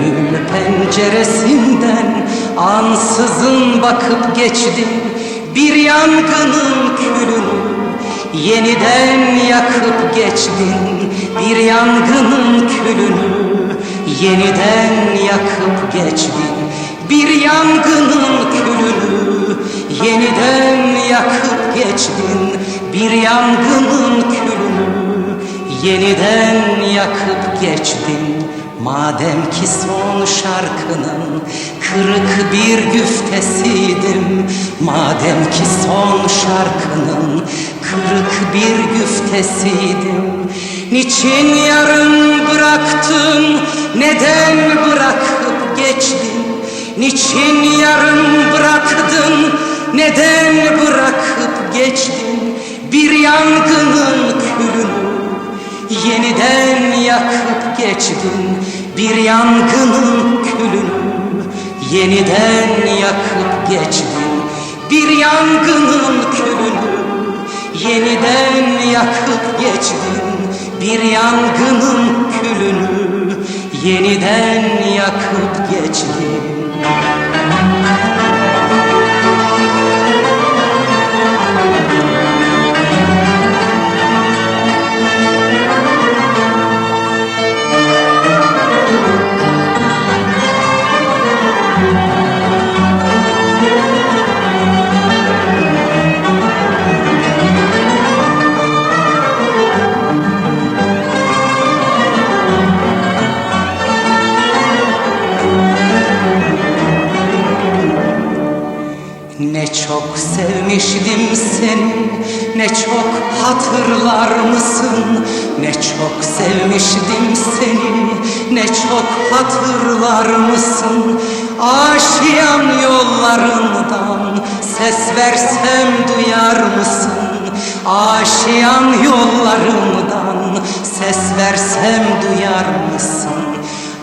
Gönül penceresinden ansızın bakıp geçtim. Bir yangının külünü yeniden yakıp geçtin Bir yangının külünü yeniden yakıp geçtin Bir yangının külünü yeniden yakıp geçtin Bir yangının külünü yeniden yakıp geçtin Madem ki son şarkının kırık bir güftesiydim Madem ki son şarkının kırık bir güftesiydim Niçin yarım bıraktın, neden bırakıp geçtin? Niçin yarım bıraktın, neden bırakıp geçtin? Bir yangının külünü yeniden yakıp geçtin Bir yangının külünü yeniden yakıp geçtin Bir yangının külünü yeniden yakıp geçtin Bir yangının külünü yeniden yakıp hatırlar mısın? Ne çok sevmiştim seni. Ne çok hatırlar mısın? Aşiyan yollarından Ses versem duyar mısın? Aşiyan yollarından Ses versem duyar mısın?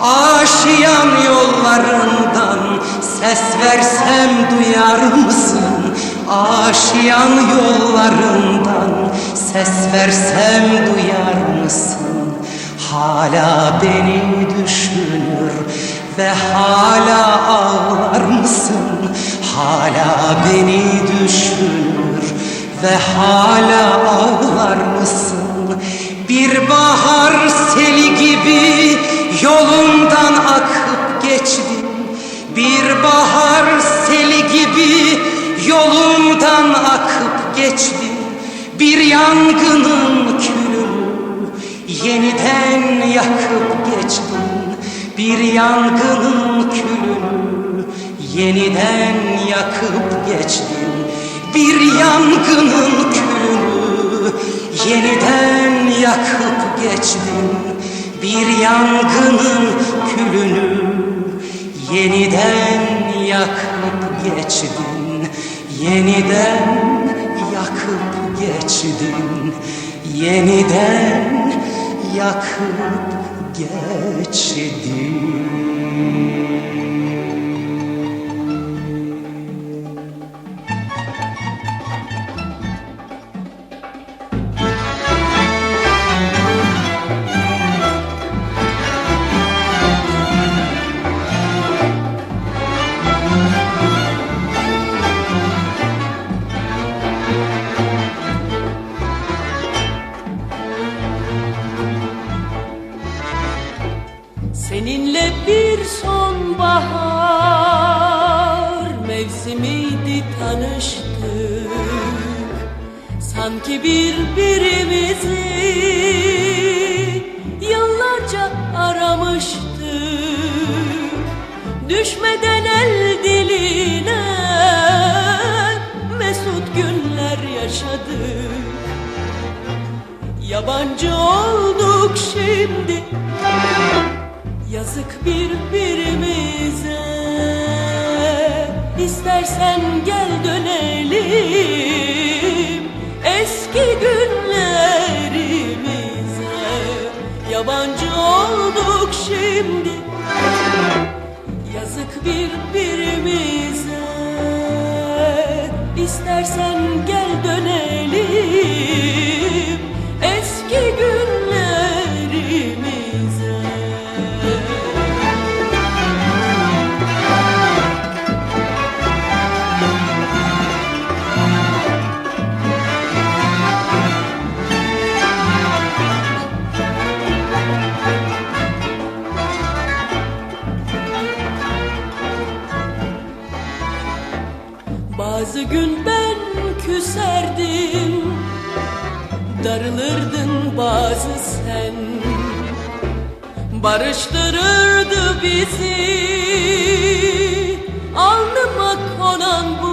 Aşiyan yollarından ses versem duyar mısın? Aşiyan yollarından ses versem duyar mısın? Hala beni düşünür ve hala ağlar mısın? Hala beni düşünür ve hala ağlar mısın? Bir bahar seli gibi yolundan akıp geçtim Bir bahar seli gibi yolundan akıp geçtim Bir yangının külünü yeniden yakıp geçtim Bir yangının külünü yeniden yakıp geçtim Bir yangının külünü yeniden yakıp geçtim Bir yangının külünü yeniden yakıp geçtin Yeniden yakıp geçtin. Yeniden yakıp geçtin tanıştık Sanki birbirimizi yıllarca aramıştık. Düşmeden el diline mesut günler yaşadık. Yabancı olduk şimdi. Yazık birbirimize İstersen gel dönelim. Eski günlerimize Yabancı olduk şimdi küserdim Darılırdın bazı sen. Barıştırırdı bizi Alnıma konan bu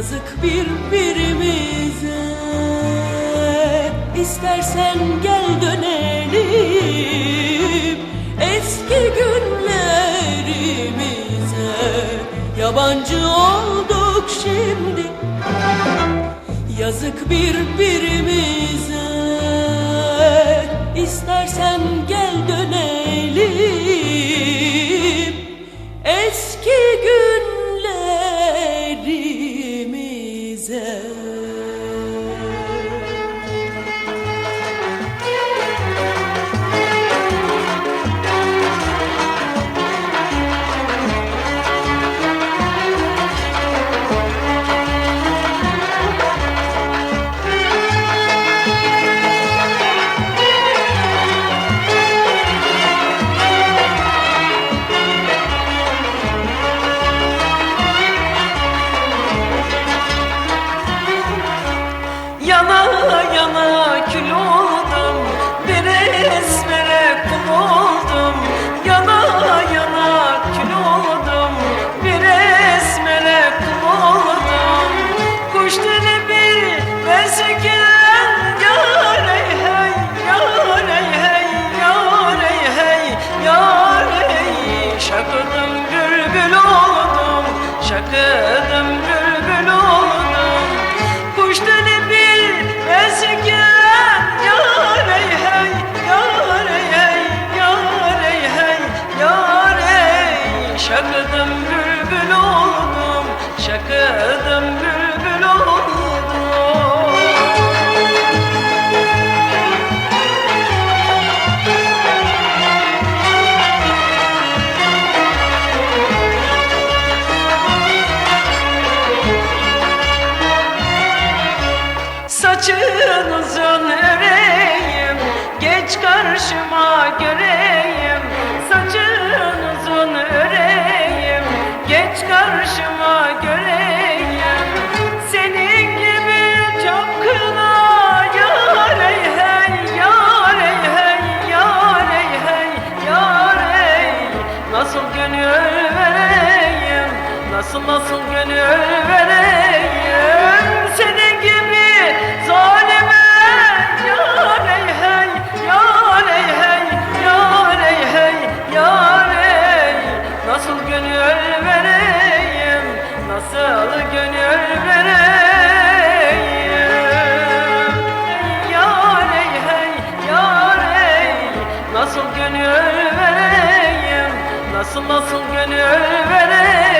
Yazık birbirimize. İstersen gel dönelim Eski günlerimize. Yabancı olduk şimdi. Yazık birbirimize. İstersen gel şakıdım bülbül oldum Kuş dili bir versikilen Yar ey hey, yar ey hey, yar ey hey, yar ey. Şakıdım bülbül oldum, şakıdım bülbül Saçın uzun öreyim Geç karşıma göreyim. Saçın uzun öreyim Geç karşıma göreyim Nasıl gönül vereyim? Nasıl gönül vereyim? Yar ey hey yar ey. Nasıl gönül vereyim? Nasıl nasıl gönül vereyim?